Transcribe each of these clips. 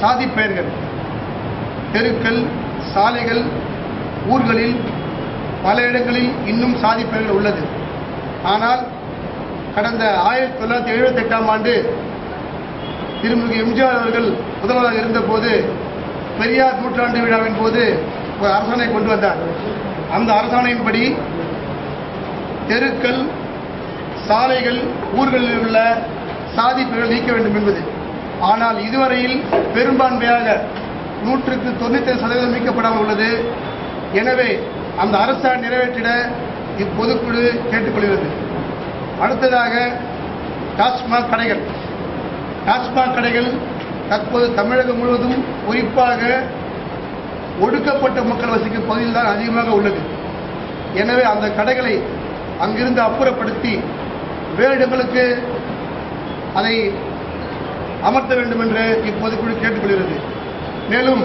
சாதி பெயர்கள். தெருக்கள் சாலைகள் ஊர்களில் பல இடங்களில் இன்னும் சாதி பெயர்கள் உள்ளது. ஆனால் கடந்த ஆயிரத்தி தொள்ளாயிரத்தி எழுபத்தி எட்டாம் ஆண்டு திருமிகு எம்ஜிஆர் அவர்கள் முதல்வராக இருந்தபோது பெரியார் நூற்றாண்டு விழாவின் போது ஒரு அரசாணை கொண்டு வந்தார். அந்த அரசாணையின்படி தெருக்கள் சாலைகள் ஊர்களில் உள்ள சாதி பெயர்கள் நீக்க வேண்டும் என்பது. ஆனால் இதுவரையில் பெரும்பான்மையாக நூற்றுக்கு தொண்ணூத்தி சதவீதம் மீட்கப்படாமல் உள்ளது. எனவே அந்த அரசால் நிறைவேற்றிட இப்பொதுக்குழு கேட்டுக்கொள்கிறது. அடுத்ததாக டாஸ்மாக் கடைகள். டாஸ்மாக் கடைகள் தற்போது தமிழகம் முழுவதும் குறிப்பாக ஒடுக்கப்பட்ட மக்கள் வசிக்கும் பகுதியில் தான் அதிகமாக உள்ளது. எனவே அந்த கடைகளை அங்கிருந்து அப்புறப்படுத்தி வேறு இடங்களுக்கு அதை அமர்த்த வேண்டும் என்று இப்பொதுக்குழு கேட்டுக்கொள்கிறது. மேலும்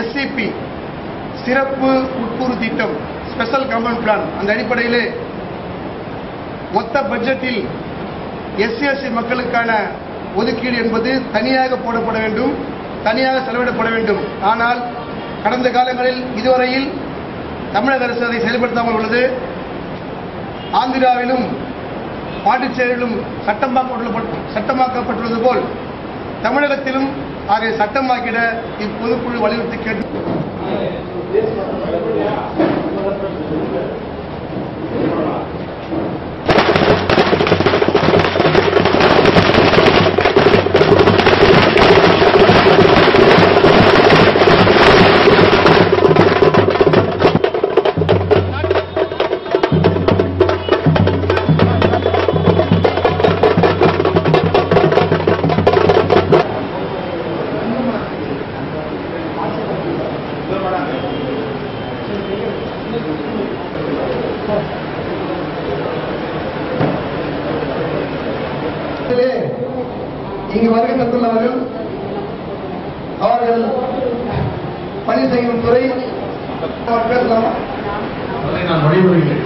எஸ்சிபி சிறப்பு உட்கூறு திட்டம் ஸ்பெஷல் கம்பவுண்ட் பிளான் அந்த அடிப்படையிலே மொத்த பட்ஜெட்டில் எஸ்சிஎஸ்சி மக்களுக்கான ஒதுக்கீடு என்பது தனியாக போடப்பட வேண்டும் தனியாக செலவிடப்பட வேண்டும். ஆனால் கடந்த காலங்களில் இதுவரையில் தமிழக அரசு அதை செயல்படுத்தாமல் உள்ளது. ஆந்திராவிலும் பாண்டிச்சேரியிலும் சட்டமாக்கப்பட்டுள்ளது போல் தமிழகத்திலும் அதை சட்டமாக்கிட இப்பொதுக்குழு வலியுறுத்தி கேட்டு இங்கு வருகை தந்துள்ளவர்கள் அவர்கள் பணி செய்யும் துறை பேசலாமா நான் ஆம்பிளிஃபயர்